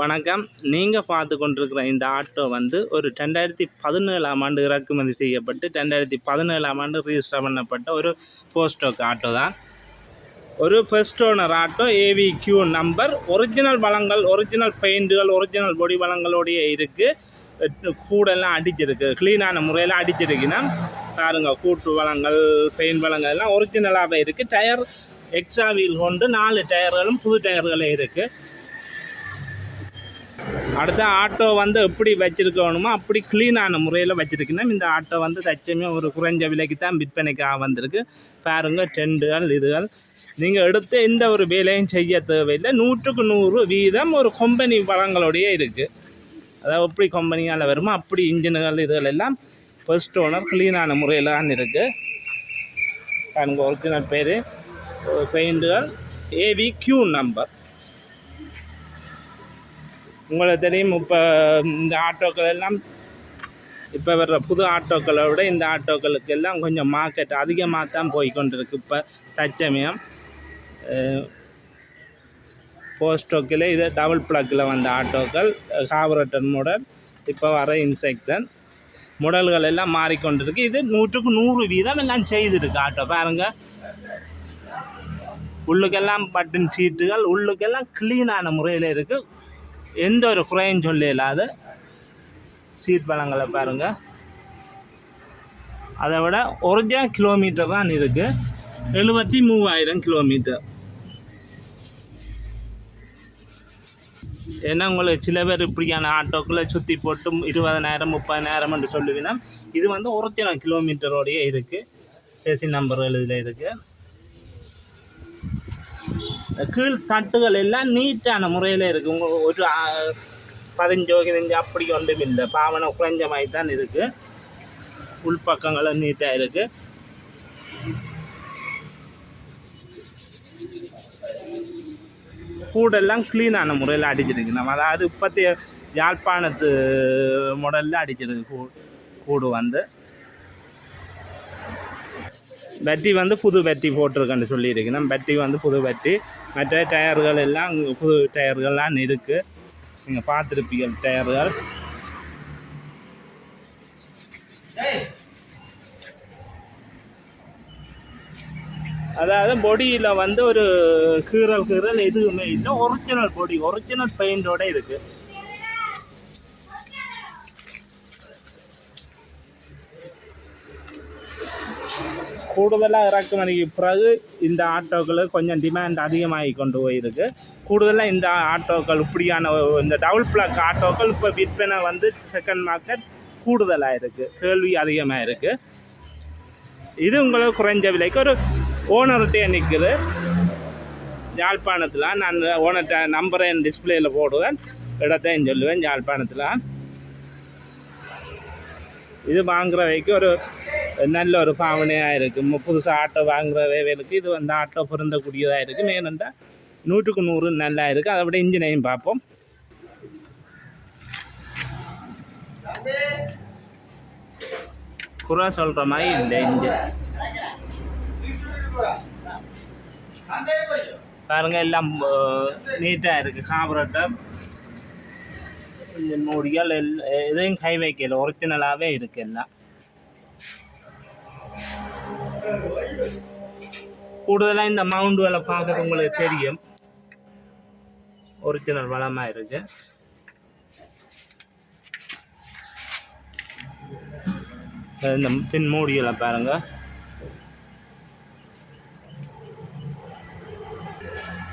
வணக்கம். நீங்கள் பார்த்து கொண்டிருக்கிற இந்த ஆட்டோ வந்து ஒரு ரெண்டாயிரத்தி பதினேழாம் ஆண்டு இறக்குமதி செய்யப்பட்டு ரெண்டாயிரத்தி பதினேழாம் ஆண்டு ரிஜிஸ்டர் பண்ணப்பட்ட ஒரு போஸ்டோக் ஆட்டோ தான். ஒரு first owner auto AV Q number original வளங்கள் ஒரிஜினல் பெயிண்ட்டுகள் ஒரிஜினல் பொடி வளங்களோடைய இருக்குது கூடெல்லாம் அடிச்சிருக்கு க்ளீனான முறையில் அடிச்சிருக்குன்னா பாருங்கள் கூட்டு வளங்கள் பெயிண்ட் வளங்கள் எல்லாம் ஒரிஜினலாகவே இருக்குது டயர் எக்ஸ்ட்ரா வீல் கொண்டு நாலு டயர்களும் புது டயர்களே இருக்குது அடுத்த ஆட்டோ வந்து எப்படி வச்சுருக்கணுமோ அப்படி க்ளீனான முறையில் வச்சுருக்கணும். இந்த ஆட்டோ வந்து தச்சமே ஒரு குறைஞ்ச விலைக்கு தான் விற்பனைக்காக வந்திருக்கு பாருங்கள் டெண்டுகள் இதுகள். நீங்கள் எடுத்து எந்த ஒரு வேலையும் செய்ய தேவையில்லை. நூற்றுக்கு நூறு வீதம் ஒரு கம்பெனி வளங்களோடையே இருக்குது அதாவது எப்படி கம்பெனியால் வருமோ அப்படி இன்ஜின்கள் இதுகள் எல்லாம் ஃபர்ஸ்ட் ஓனர் க்ளீனான முறையில் தான் இருக்குது பாருங்கள் ஒரிஜினல் பேர். பெயிண்டுகள் ஏவி கியூ நம்பர் உங்களுக்கு தெரியும். இப்போ இந்த ஆட்டோக்கள் எல்லாம் இப்போ வர்ற புது ஆட்டோக்களை விட இந்த ஆட்டோக்களுக்கு எல்லாம் கொஞ்சம் மார்க்கெட் அதிகமாக தான் போய் கொண்டிருக்கு இப்போ தற்சமயம் போஸ்டோக்கில் இது டபுள் ப்ளக்கில் வந்த ஆட்டோக்கள் கார்பரேட்டர் மாடல் இப்போ வர இன்செக்ஷன் முடல்கள் எல்லாம் மாறிக்கொண்டிருக்கு. இது நூற்றுக்கு நூறு வீதம் எல்லாம் செய்திருக்கு ஆட்டோ. பாருங்க. உள்ளுக்கெல்லாம் பட்டன் சீட்டுகள் உள்ளுக்கெல்லாம் க்ளீனான முறையில் இருக்குது எந்த ஒரு குறையும் சொல்லி இல்லாத சீட் பழங்களை பாருங்கள் அதை விட ஒரிஜினல் கிலோமீட்டர் தான் இருக்குது எழுபத்தி மூவாயிரம் கிலோமீட்டர் ஏன்னா உங்களுக்கு சில பேர் இப்படியான ஆட்டோக்களை சுற்றி போட்டு இருபதனாயிரம் முப்பதனாயிரம் என்று சொல்லுவீங்கன்னா இது வந்து ஒரிஜினல் கிலோமீட்டரோடையே இருக்குது சேசி நம்பர்கள் எழுதியில் இருக்குது கீழ் தட்டுகள் எல்லாம் நீட்டான முறையில் இருக்குது உங்கள் ஒரு பதினஞ்சோ பதினஞ்சு அப்படி ஒன்றும் இல்லை. பாவனை குறைஞ்ச மாதிரி தான் இருக்குது உள்பக்கங்களும் நீட்டாக இருக்குது கூடெல்லாம் க்ளீனான முறையில் அடிச்சிருக்கு. நம்ம அதாவது இப்போத்தைய யாழ்ப்பாணத்து முடலில் அடிச்சிருக்கு கூ கூடு வந்து. பேட்டரி வந்து புது பேட்டரி போட்டிருக்கேன்னு சொல்லியிருக்கு. நம்ம பேட்டரி வந்து புது பேட்டரி மற்ற டயர்கள் எல்லாம் புது டயர்கள்லாம் இருக்குது நீங்கள் பார்த்துருப்பீங்க டயர்கள். அதாவது பொடியில் வந்து ஒரு கீறல் கீறல் எதுவுமே இல்லை. ஒரிஜினல் பொடி ஒரிஜினல் பெயிண்டோட இருக்குது கூடுதலாக இறக்குமதிக்கு பிறகு இந்த ஆட்டோக்களுக்கு கொஞ்சம் டிமாண்ட் அதிகமாகி கொண்டு போயிருக்கு. கூடுதலாக இந்த ஆட்டோக்கள் இப்படியான இந்த டபுள் பிளாக் ஆட்டோக்கள் இப்போ விற்பனை வந்து செகண்ட் மார்க்கெட் கூடுதலாக இருக்குது கேள்வி அதிகமாக இருக்குது இது உங்களுக்கு குறைஞ்ச விலைக்கு ஒரு ஓனர்கிட்டே நிற்குது யாழ்ப்பாணத்தில் நான் ஓனர்கிட்ட நம்பரை என் டிஸ்பிளேயில் போடுவேன். இடத்தையும் சொல்லுவேன் யாழ்ப்பாணத்தில். இது வாங்குற வாங்குறவைக்கு ஒரு நல்ல ஒரு பாவனையாக இருக்குது புதுசாக ஆட்டோ வாங்குறவைகளுக்கு இது வந்து ஆட்டோ பொருந்தக்கூடியதாக இருக்குது ஏனென்றா நூற்றுக்கு நூறு நல்லா இருக்குது அதை விட இன்ஜினையும் பார்ப்போம். குறை சொல்கிற மாதிரி இல்லை இன்ஜின் பாருங்க எல்லாம் நீட்டாக இருக்குது காபரேட்டர் மூடியால் மூடிகள் எல்- எதையும் கை வைக்கல. ஒரிஜினலாகவே இருக்குது எல்லாம். கூடுதலாக இந்த மவுண்ட் வேலை பார்க்குறது உங்களுக்கு தெரியும். ஒரிஜினல் வளமாக இருக்கு. இந்த பின் மூடிகளை பாருங்க.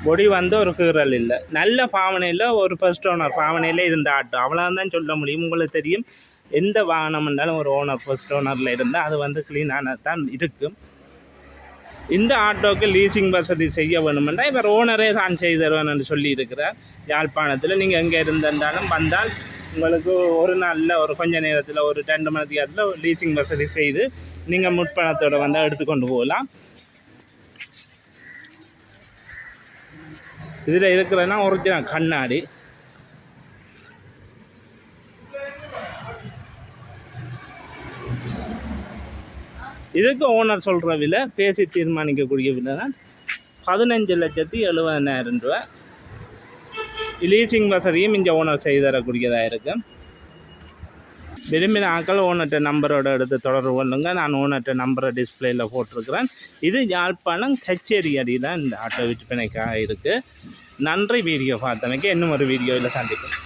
பொடி வந்து ஒரு கீறல் இல்லை. நல்ல பாவனையில் ஒரு ஃபர்ஸ்ட் ஓனர் பாவனையில் இருந்த ஆட்டோ அவ்வளோதான் சொல்ல முடியும். உங்களுக்கு தெரியும் எந்த வாகனம் இருந்தாலும் ஒரு ஓனர் ஃபர்ஸ்ட் ஓனரில் இருந்தால் அது வந்து க்ளீனாக தான் இருக்கும் இந்த ஆட்டோக்கு லீசிங் வசதி செய்ய வேணுமென்றால் இவர் ஓனரே தான் செய்து தருவேன் சொல்லி இருக்கிறார் யாழ்ப்பாணத்தில் நீங்கள் எங்கே இருந்திருந்தாலும் வந்தால் உங்களுக்கு ஒரு நாளில் ஒரு கொஞ்ச நேரத்தில் ஒரு ரெண்டு மணி நேரத்தில் லீசிங் வசதி செய்து நீங்கள் முட்பணத்தோடு வந்தால் எடுத்துக்கொண்டு போகலாம். இதில் இருக்கிறதுனா ஒரிஜினல் கண்ணாடி. இதுக்கு ஓனர் சொல்கிற விலை பேசி தீர்மானிக்கக்கூடிய விலை தான் பதினஞ்சு லட்சத்தி எழுபதனாயிரம் ரூபா. லீசிங் வசதியும் இங்கே ஓனர் செய்து தரக்கூடியதாக இருக்கு. விரும்பின ஆக்கள் ஓனர்கிட்ட நம்பரோட எடுத்து தொடர்பு கொள்ளுங்க. நான் ஓனர்கிட்ட நம்பரை டிஸ்பிளேயில் போட்டிருக்கிறேன். இது யாழ்ப்பாணம் கச்சேரி அடியில் இந்த ஆட்டோ விற்பனைக்காக இருக்குது நன்றி வீடியோ பார்த்தமைக்கு இன்னும் ஒரு வீடியோவில் சந்திப்போம்.